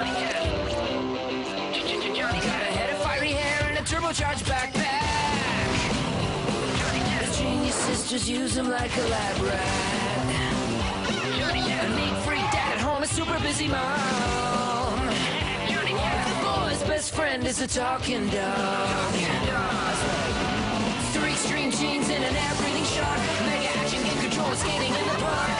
Johnny. Johnny got a head of fiery hair and a turbocharged backpack. The genius sisters use him like a lab rat. A neat freak dad at home, a super busy mom. The boy's best friend is a talking dog. Three extreme genes in an air breathing shark. Mega action game control skating in the park.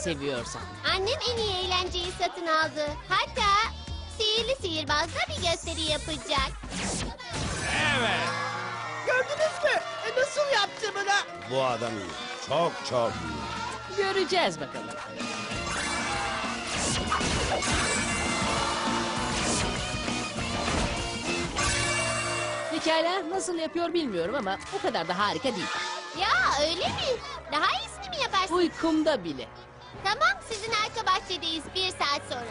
seviyorsan. Annem en iyi eğlenceyi satın aldı. Hatta sihirli sihirbazla bir gösteri yapacak. Gördünüz mü? E, nasıl yaptı bunu? Bu adam iyi. Çok çok iyi. Göreceğiz bakalım. Pekala nasıl yapıyor bilmiyorum ama o kadar da harika değil. Ya öyle mi? Daha iyisini mi yaparsın? Uykumda bile. Tamam sizin arka bahçedeyiz bir saat sonra.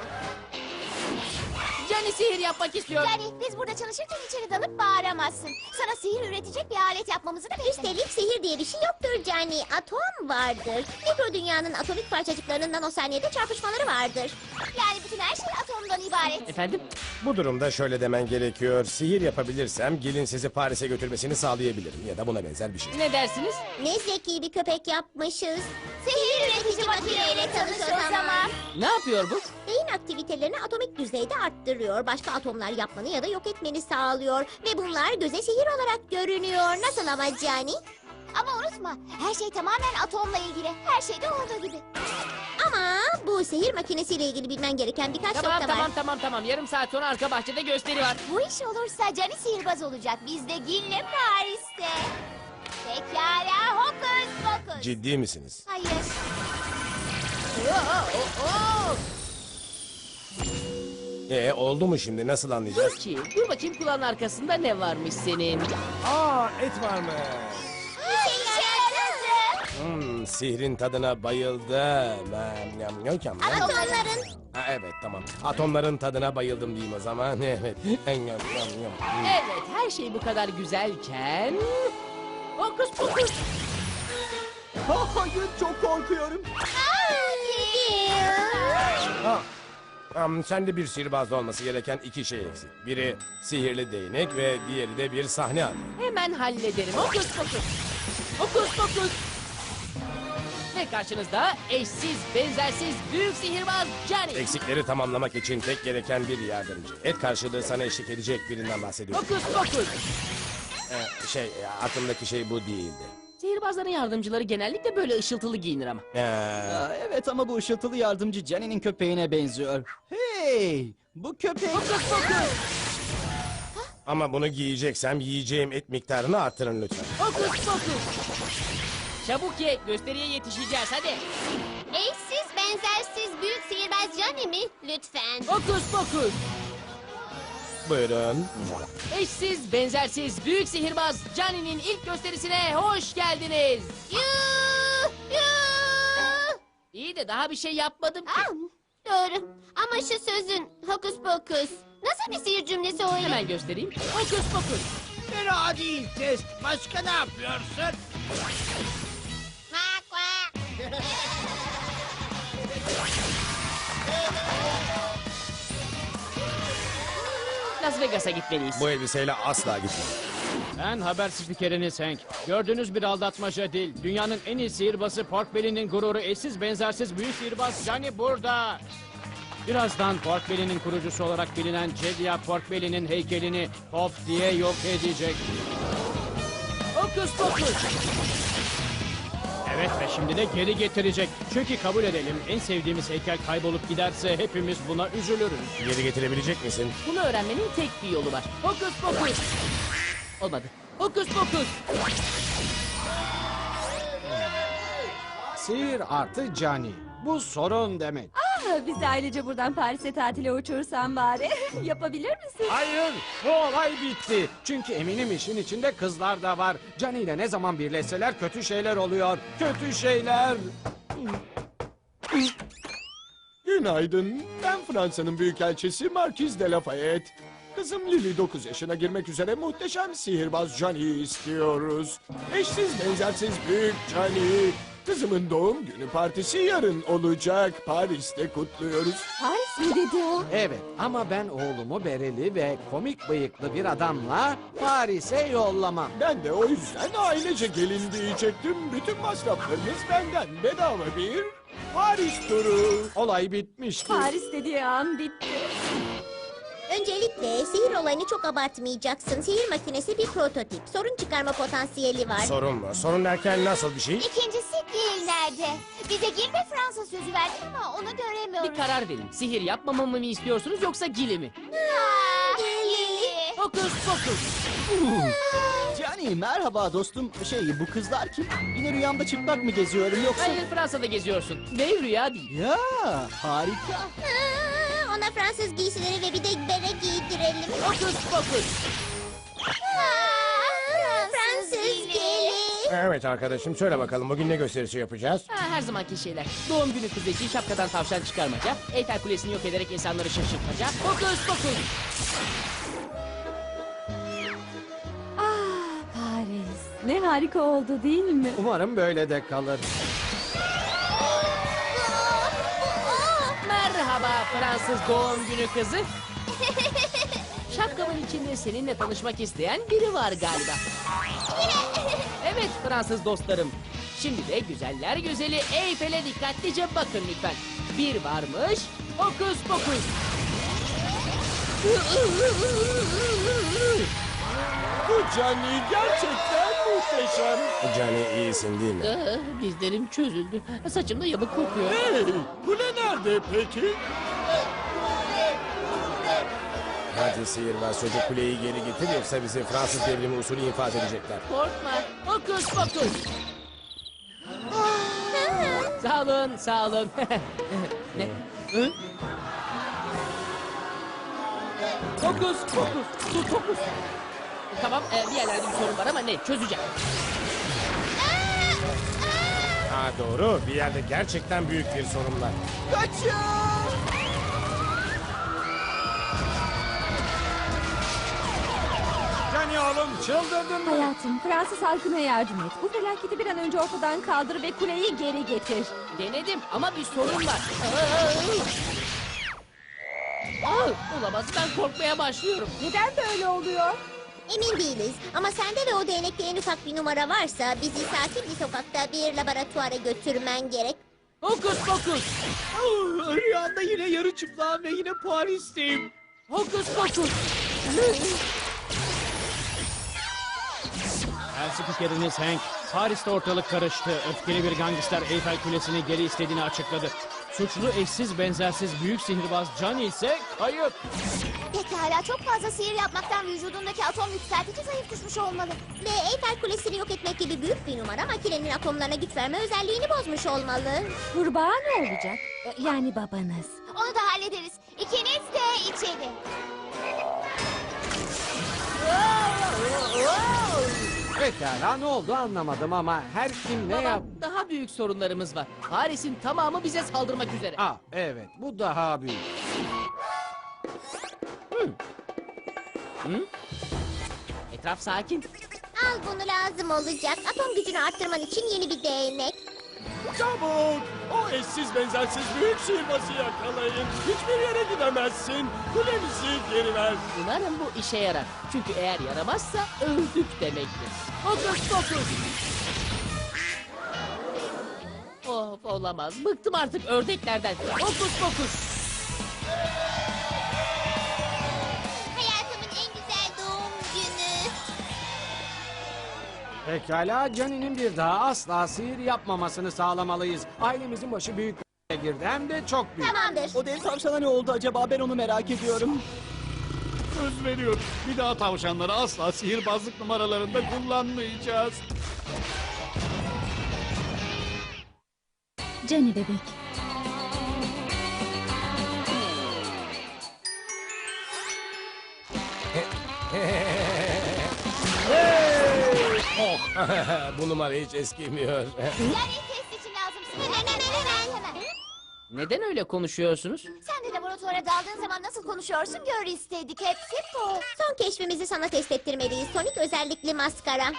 Johnny sihir yapmak istiyor. Yani biz burada çalışırken içeri dalıp bağıramazsın. Sana sihir üretecek bir alet yapmamızı da Üstelik sihir diye bir şey yoktur Cani. Atom vardır. Mikro dünyanın atomik parçacıklarının nanosaniyede çarpışmaları vardır. Yani bütün her şey atomdan ibaret. Efendim? Bu durumda şöyle demen gerekiyor. Sihir yapabilirsem gelin sizi Paris'e götürmesini sağlayabilirim. Ya da buna benzer bir şey. Ne dersiniz? Ne zeki bir köpek yapmışız. Sihir üretici makineyle tanış o zaman. Ne yapıyor bu? Beyin aktivitelerini atomik düzeyde arttırıyor. Başka atomlar yapmanı ya da yok etmeni sağlıyor. Ve bunlar göze sihir olarak görünüyor. Nasıl ama Cani? Ama unutma her şey tamamen atomla ilgili. Her şey de olduğu gibi. Ama bu sihir makinesiyle ilgili bilmen gereken birkaç Tamam nokta tamam var. tamam tamam. Yarım saat sonra arka bahçede gösteri var. Bu iş olursa Cani sihirbaz olacak. Biz de Gil'le Paris'te. Pekala hokus pokus. Ciddi misiniz? Hayır. E oldu mu şimdi? Nasıl anlayacağız? Dur ki, dur bakayım kulağın arkasında ne varmış senin. Aa et var mı? Hmm, sihrin tadına bayıldım. Ha, yam, yam, yam, yam. Atomların Ha, evet tamam. Atomların tadına bayıldım diyeyim o zaman. Evet. Yam. Evet, her şey bu kadar güzelken... Hokus pokus. Hayır çok korkuyorum. Ha, am, sende bir sihirbazda olması gereken iki şey eksik. Biri sihirli değnek ve diğeri de bir sahne adı. Hemen hallederim. Hokus pokus. Hokus pokus. Ve karşınızda eşsiz, benzersiz, büyük sihirbaz Johnny. Eksikleri tamamlamak için tek gereken bir yardımcı. Et karşılığı sana eşlik edecek birinden bahsediyorum. Hokus pokus. Ee, şey, e, aklımdaki şey bu değildi. Sihirbazların yardımcıları genellikle böyle ışıltılı giyinir ama. Ee, Aa, evet ama bu ışıltılı yardımcı Jenny'nin köpeğine benziyor. Hey! Bu köpek... Hokus pokus. ama bunu giyeceksem yiyeceğim et miktarını artırın lütfen. Hokus pokus. Çabuk ye, gösteriye yetişeceğiz hadi. Eşsiz, benzersiz, büyük sihirbaz Johnny mi? Lütfen. Hokus pokus. Buyurun. Eşsiz, benzersiz, büyük sihirbaz Johnny'nin ilk gösterisine hoş geldiniz. Yuh! Yuh! İyi de daha bir şey yapmadım ki. Ah, doğru. Ama şu sözün hokus pokus. Nasıl bir sihir cümlesi o öyle? Hemen göstereyim. Hokus pokus. Fena değil test. Başka ne yapıyorsun? Vak. Las Vegas'a gitmeliyiz. Bu elbiseyle asla gitmem. Ben haber spikeriniz Hank. Gördüğünüz bir aldatmaca değil. Dünyanın en iyi sihirbazı Pork Belly'nin gururu eşsiz benzersiz büyük sihirbaz Johnny burada. Birazdan Pork Belly'nin kurucusu olarak bilinen Cedia Pork Belly'nin heykelini Pop diye yok edecek. Hokus pokus. Evet ve şimdi de geri getirecek. Çünkü kabul edelim en sevdiğimiz heykel kaybolup giderse hepimiz buna üzülürüz. Geri getirebilecek misin? Bunu öğrenmenin tek bir yolu var. Hokus pokus. Olmadı. Hokus pokus. Sihir artı cani. Bu sorun demek. Biz ailece buradan Paris'e tatile uçursan bari. Yapabilir misin? Hayır, bu olay bitti. Çünkü eminim işin içinde kızlar da var. Cani ile ne zaman birleşseler kötü şeyler oluyor. Kötü şeyler. Günaydın. Ben Fransa'nın büyükelçisi Marquis de Lafayette. Kızım Lily 9 yaşına girmek üzere muhteşem sihirbaz Johnny'yi istiyoruz. Eşsiz benzersiz büyük Johnny. Kızımın doğum günü partisi yarın olacak. Paris'te kutluyoruz. Paris mi dedi o? Evet ama ben oğlumu bereli ve komik bıyıklı bir adamla Paris'e yollamam. Ben de o yüzden ailece gelin diyecektim. Bütün masraflarınız benden bedava bir Paris turu. Olay bitmişti. Paris dediği an bitti. Öncelikle sihir olayını çok abartmayacaksın. Sihir makinesi bir prototip. Sorun çıkarma potansiyeli var. Sorun mu? Sorun derken nasıl bir şey? İkincisi Gil nerede? Bize Gil ve Fransa sözü verdin ama onu göremiyoruz. Bir karar verin. Sihir yapmamamı mı istiyorsunuz yoksa gili mi? Gil. Hokus pokus. Cani merhaba dostum. Şey bu kızlar kim? Yine rüyamda çıplak mı geziyorum yoksa? Hayır Fransa'da geziyorsun. Ve rüya değil. Ya harika. Fransız giysileri ve bir de bere giydirelim. Hokus pokus. Fransız geli. Evet arkadaşım söyle bakalım bugün ne gösterisi yapacağız? Ha, her zamanki şeyler. Doğum günü kızı için şapkadan tavşan çıkarmaca. Eyfel Kulesi'ni yok ederek insanları şaşırtmaca. Hokus pokus. Ah Paris. Ne harika oldu değil mi? Umarım böyle de kalır. Merhaba Fransız doğum günü kızı. Şapkamın içinde seninle tanışmak isteyen biri var galiba. Evet Fransız dostlarım. Şimdi de güzeller güzeli Eyfel'e dikkatlice bakın lütfen. Bir varmış, hokus pokus. Bu Johnny gerçekten muhteşem. Cani iyisin değil mi? Ah, dizlerim çözüldü. Saçım da yamuk kokuyor. Hey, kule nerede peki? Hadi sihirbaz çocuk kuleyi geri getir yoksa bizi Fransız devrimi usulü infaz edecekler. Korkma. Hokus pokus. sağ olun, sağ olun. ne? Hı? Hokus pokus. Sus hokus. Tamam, e, bir yerlerde bir sorun var ama ne? Çözeceğim. Ha doğru bir yerde gerçekten büyük bir sorun var. Cani oğlum çıldırdın mı? Hayatım Fransız halkına yardım et. Bu felaketi bir an önce ortadan kaldır ve kuleyi geri getir. Denedim ama bir sorun var. Aa, olamaz, ben korkmaya başlıyorum. Neden böyle oluyor? Emin değiliz ama sende ve o değnekte en ufak bir numara varsa bizi sakin bir sokakta bir laboratuvara götürmen gerek. Hokus pokus. Rüyamda yine yarı çıplağım ve yine Paris'teyim. Hokus pokus. Her spikeriniz Hank. Paris'te ortalık karıştı. Öfkeli bir gangster Eyfel Kulesi'ni geri istediğini açıkladı. Suçlu eşsiz benzersiz büyük sihirbaz Johnny ise kayıp. Pekala çok fazla sihir yapmaktan vücudundaki atom yükseltici zayıf düşmüş olmalı. Ve Eyfel Kulesi'ni yok etmek gibi büyük bir numara makinenin atomlarına güç verme özelliğini bozmuş olmalı. Kurbağa ne olacak? E, Yani babanız. Onu da hallederiz. İkiniz de içeri. Pekala ne oldu anlamadım ama her kim ne Baba, yap... daha büyük sorunlarımız var. Paris'in tamamı bize saldırmak üzere. Ah evet bu daha büyük. Etraf sakin. Al bunu lazım olacak. Atom gücünü arttırman için yeni bir değnek. Çabuk! O eşsiz benzersiz büyük sihirbazı yakalayın. Hiçbir yere gidemezsin. Kulemizi geri ver. Umarım bu işe yarar. Çünkü eğer yaramazsa öldük demektir. Hokus pokus. Of olamaz. Bıktım artık ördeklerden. Hokus pokus. Pekala Johnny'nin bir daha asla sihir yapmamasını sağlamalıyız. Ailemizin başı büyük girdi hem de çok büyük. Tamamdır. O dev tavşana ne oldu acaba ben onu merak ediyorum. Söz veriyorum. Bir daha tavşanları asla sihirbazlık numaralarında kullanmayacağız. Cani bebek. Bu numara hiç eskimiyor. Yani test için lazımsın. Hemen hemen hemen hemen. Neden öyle konuşuyorsunuz? Sen de laboratuvara daldığın zaman nasıl konuşuyorsun gör istedik. Hepsi bu. Son keşfimizi sana test ettirmeliyiz. Sonik özellikli maskara.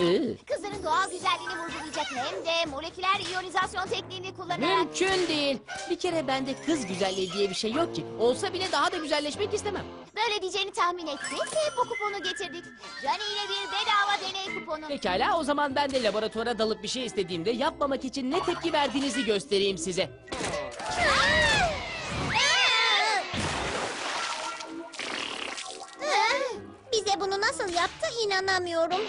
Iı, Kızların doğal güzelliğini vurgulayacak hem de moleküler iyonizasyon tekniğini kullanarak... mümkün değil. Bir kere bende kız güzelliği diye bir şey yok ki. Olsa bile daha da güzelleşmek istemem. Böyle diyeceğini tahmin ettik ve bu kuponu getirdik. Johnny ile bir bedava kuponu. Pekala o zaman ben de laboratuvara dalıp bir şey istediğimde yapmamak için ne tepki verdiğinizi göstereyim size. Bize bunu nasıl yaptı inanamıyorum.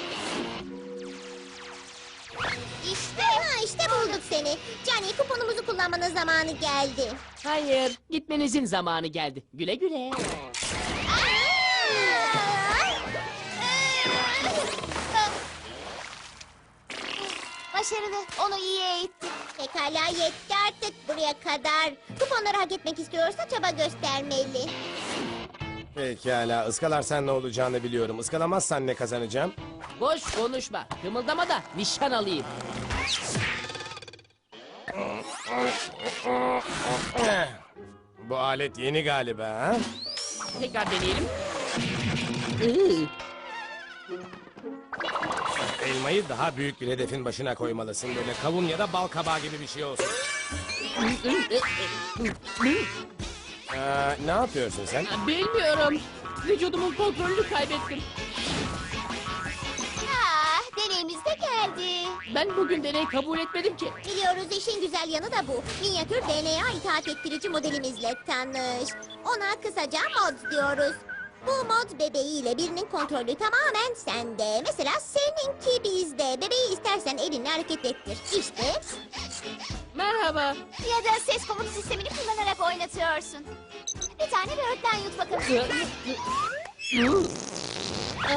İşte. Ha işte bulduk seni. Johnny kuponumuzu kullanmanın zamanı geldi. Hayır, gitmenizin zamanı geldi. Güle güle. Başarılı. Onu iyi eğittik. Pekala yetti artık buraya kadar. Kuponları hak etmek istiyorsa çaba göstermeli. Pekala ıskalarsan ne olacağını biliyorum. Iskalamazsan ne kazanacağım? Boş konuşma. Kımıldama da nişan alayım. Bu alet yeni galiba ha? Tekrar deneyelim. Iı, Elmayı daha büyük bir hedefin başına koymalısın. Böyle kavun ya da bal kabağı gibi bir şey olsun. Aa, ne yapıyorsun sen? Bilmiyorum. Vücudumun kontrolünü kaybettim. Ah, deneyimiz de geldi. Ben bugün deney kabul etmedim ki. Biliyoruz işin güzel yanı da bu. Minyatür DNA itaat ettirici modelimizle tanış. Ona kısaca mod diyoruz. Bu mod bebeğiyle birinin kontrolü tamamen sende. Mesela seninki bizde. Bebeği istersen elinle hareket ettir. İşte. Merhaba. Ya da ses komut sistemini kullanarak oynatıyorsun. Bir tane böğürtlen yut bakalım.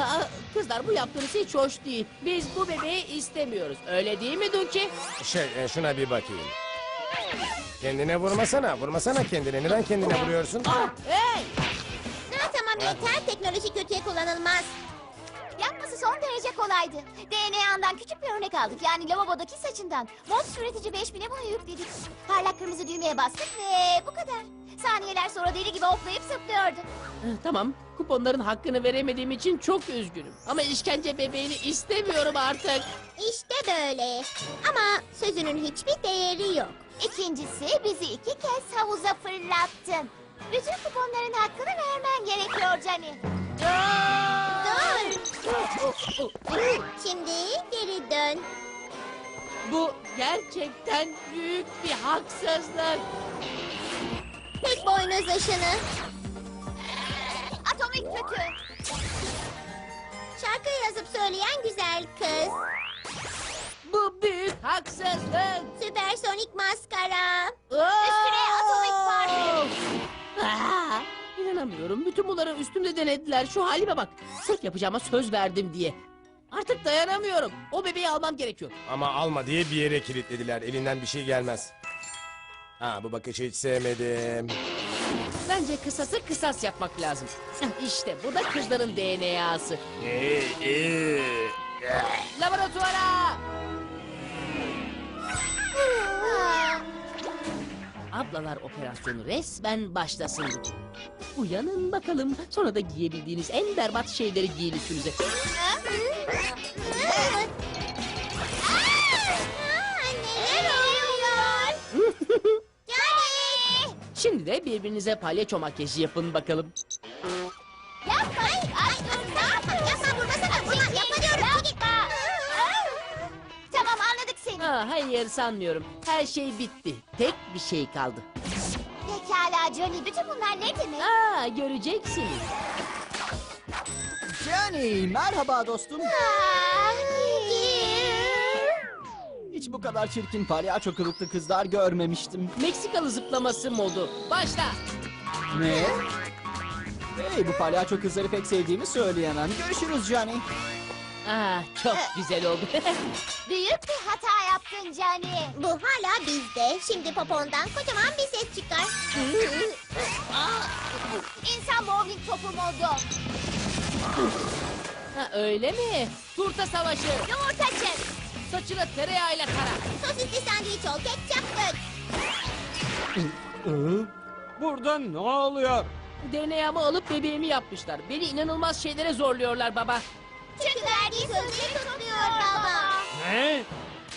Aa, kızlar bu yaptığınız hiç hoş değil. Biz bu bebeği istemiyoruz. Öyle değil mi Duki? Şey, e, şuna bir bakayım. Kendine vurmasana, vurmasana kendine. Neden kendine vuruyorsun? Ah, hey! Yeter. Teknoloji kötüye kullanılmaz. Yapması son derece kolaydı. DNA'ndan küçük bir örnek aldık. Yani lavabodaki saçından. Mod üretici 5000'e bunu yükledik. Parlak kırmızı düğmeye bastık ve bu kadar. Saniyeler sonra deli gibi hoplayıp zıplıyordu. Ah, Tamam. Kuponların hakkını veremediğim için çok üzgünüm. Ama işkence bebeğini istemiyorum artık. İşte böyle. Ama sözünün hiçbir değeri yok. İkincisi bizi iki kez havuza fırlattın. Bütün kuponların hakkını vermen gerekiyor Cani. Dur. Şimdi geri dön. Bu gerçekten büyük bir haksızlık. Tek boynuz ışını. Atomik kötü. Şarkı yazıp söyleyen güzel kız. Bu büyük haksızlık. Süpersonik maskara. Üstüne atomik parfüm. Aa, inanamıyorum. Bütün bunları üstümde denediler. Şu halime bak. Sırf yapacağıma söz verdim diye. Artık dayanamıyorum. O bebeği almam gerekiyor. Ama alma diye bir yere kilitlediler. Elinden bir şey gelmez. Ha bu bakışı hiç sevmedim. Bence kısası kısas yapmak lazım. İşte bu da kızların DNA'sı. Laboratuvara! Ablalar operasyonu resmen başlasın. Uyanın bakalım. Sonra da giyebildiğiniz en berbat şeyleri giyin üstünüze. Şimdi de birbirinize palyaço makyajı yapın bakalım. Hayır sanmıyorum. Her şey bitti. Tek bir şey kaldı. Pekala Johnny. Bütün bunlar ne demek? Aa, göreceksiniz. Johnny merhaba dostum. Ah. Hiç bu kadar çirkin palyaço kılıklı kızlar görmemiştim. Meksikalı zıplaması modu. Başla. Ne? Hey bu palyaço kızları pek sevdiğimi söyleyemem. Görüşürüz Johnny. Ah çok güzel oldu. Büyük bir hata yaptın Cani. Bu hala bizde. Şimdi popondan kocaman bir ses çıkar. İnsan bowling topu modu. ha, öyle mi? Turta savaşı. Yumurtacı. Saçına tereyağıyla kara. Sosisli sandviç ol. Ketçap dök. Burada ne oluyor? DNA'mı alıp bebeğimi yapmışlar. Beni inanılmaz şeylere zorluyorlar baba. Çünkü verdiği sözleri tutmuyor baba. Ne?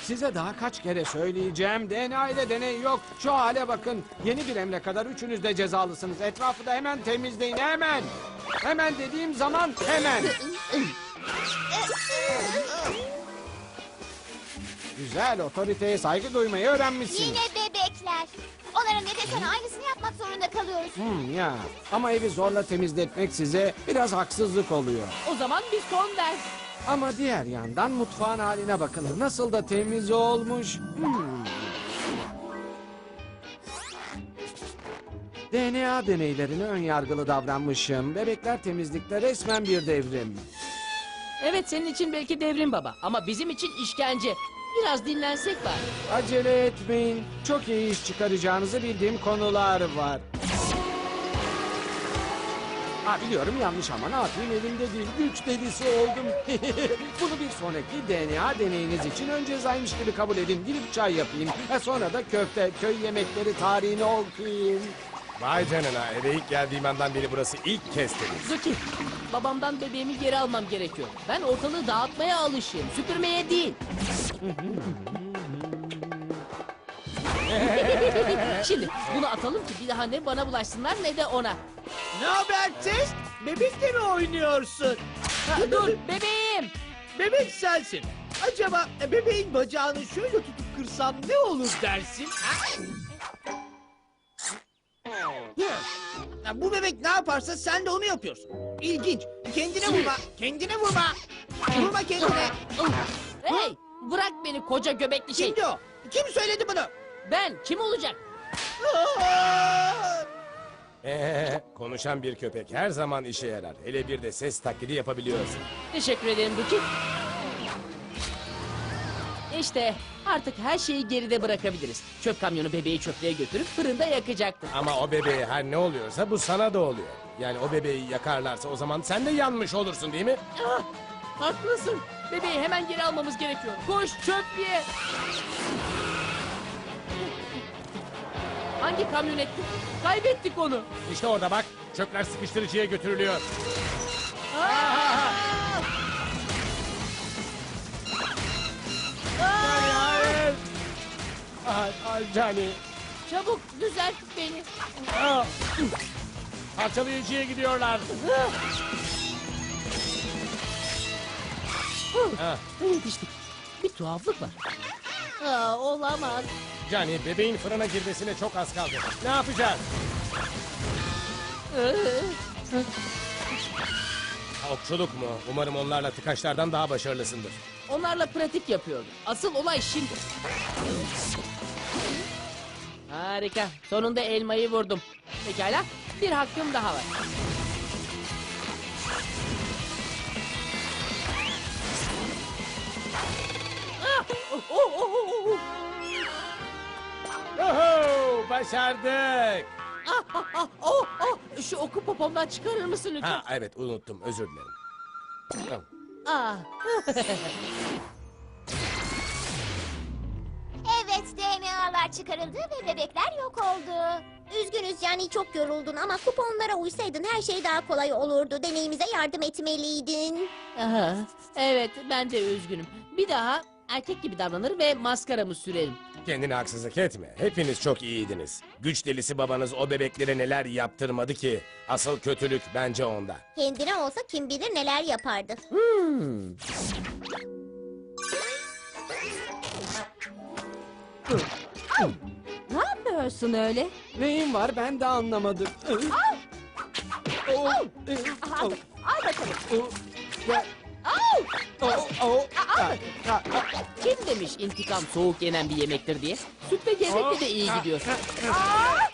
Size daha kaç kere söyleyeceğim. DNA ile deney yok. Şu hale bakın. Yeni bir emre kadar üçünüz de cezalısınız. Etrafı da hemen temizleyin. Hemen. Hemen dediğim zaman hemen. Güzel. Otoriteye saygı duymayı öğrenmişsin. Yine bebekler. Onların nefesine aynısını yapmak zorunda kalıyoruz. Hmm, ya. Ama evi zorla temizletmek size biraz haksızlık oluyor. O zaman bir son ders. Ama diğer yandan mutfağın haline bakın. Nasıl da temiz olmuş. Hmm. DNA deneylerine ön yargılı davranmışım. Bebekler temizlikte resmen bir devrim. Evet senin için belki devrim baba. Ama bizim için işkence. Biraz dinlensek var. Acele etmeyin. Çok iyi iş çıkaracağınızı bildiğim konular var. Ha biliyorum yanlış ama ne yapayım elimde değil. Güç delisi oldum. Bunu bir sonraki DNA deneyiniz için ön cezaymış gibi kabul edin. Gidip çay yapayım. Ha, sonra da köfte, köy yemekleri tarihini okuyayım. Vay canına eve ilk geldiğim andan beri burası ilk kez temiz. Zuki, babamdan bebeğimi geri almam gerekiyor. Ben ortalığı dağıtmaya alışığım, süpürmeye değil. Şimdi bunu atalım ki bir daha ne bana bulaşsınlar ne de ona. Ne haber Tez? Bebekle mi oynuyorsun? Ha, dur bebeğim. Bebek sensin. Acaba e, bebeğin bacağını şöyle tutup kırsam ne olur dersin? ha? Ya bu bebek ne yaparsa sen de onu yapıyorsun. İlginç. Kendine vurma. Kendine vurma. Vurma kendine. Hey bırak beni koca göbekli şey. Kimdi o? Kim söyledi bunu? Ben kim olacak? Ee, konuşan bir köpek her zaman işe yarar. Hele bir de ses taklidi yapabiliyorsun. Teşekkür ederim Duki. İşte artık her şeyi geride bırakabiliriz. Çöp kamyonu bebeği çöplüğe götürüp fırında yakacaktır. Ama o bebeğe her ne oluyorsa bu sana da oluyor. Yani o bebeği yakarlarsa o zaman sen de yanmış olursun değil mi? Ah, haklısın. Bebeği hemen geri almamız gerekiyor. Koş çöplüğe. Hangi kamyonetti? Kaybettik onu. İşte orada bak çöpler sıkıştırıcıya götürülüyor. Hayır. Ay, ay Cani. Çabuk düzelt beni. Aa. Parçalayıcıya gidiyorlar. Ha, Yetiştik. Bir tuhaflık var. Aa, olamaz. Cani bebeğin fırına girmesine çok az kaldı. Ne yapacağız? Okçuluk mu? Umarım onlarla tıkaçlardan daha başarılısındır. Onlarla pratik yapıyordum. Asıl olay şimdi. Harika. Sonunda elmayı vurdum. Pekala. Bir hakkım daha var. Başardık. Ah, ah, ah, oh, oh. Şu oku popomdan çıkarır mısın lütfen? Ha evet unuttum özür dilerim. Tamam. Ah. Evet DNA'lar çıkarıldı ve bebekler yok oldu. Üzgünüz yani çok yoruldun ama kuponlara uysaydın her şey daha kolay olurdu. Deneyimize yardım etmeliydin. Aha, evet ben de üzgünüm. Bir daha erkek gibi davranır ve maskaramı sürerim. Kendine haksızlık etme. Hepiniz çok iyiydiniz. Güç delisi babanız o bebeklere neler yaptırmadı ki. Asıl kötülük bence onda. Kendine olsa kim bilir neler yapardı. Hmm. Ne yapıyorsun öyle? Neyin var ben de anlamadım. Al, al bakalım. Kim demiş intikam soğuk yenen bir yemektir diye? Süt ve gevrekle de iyi gidiyor. Aa,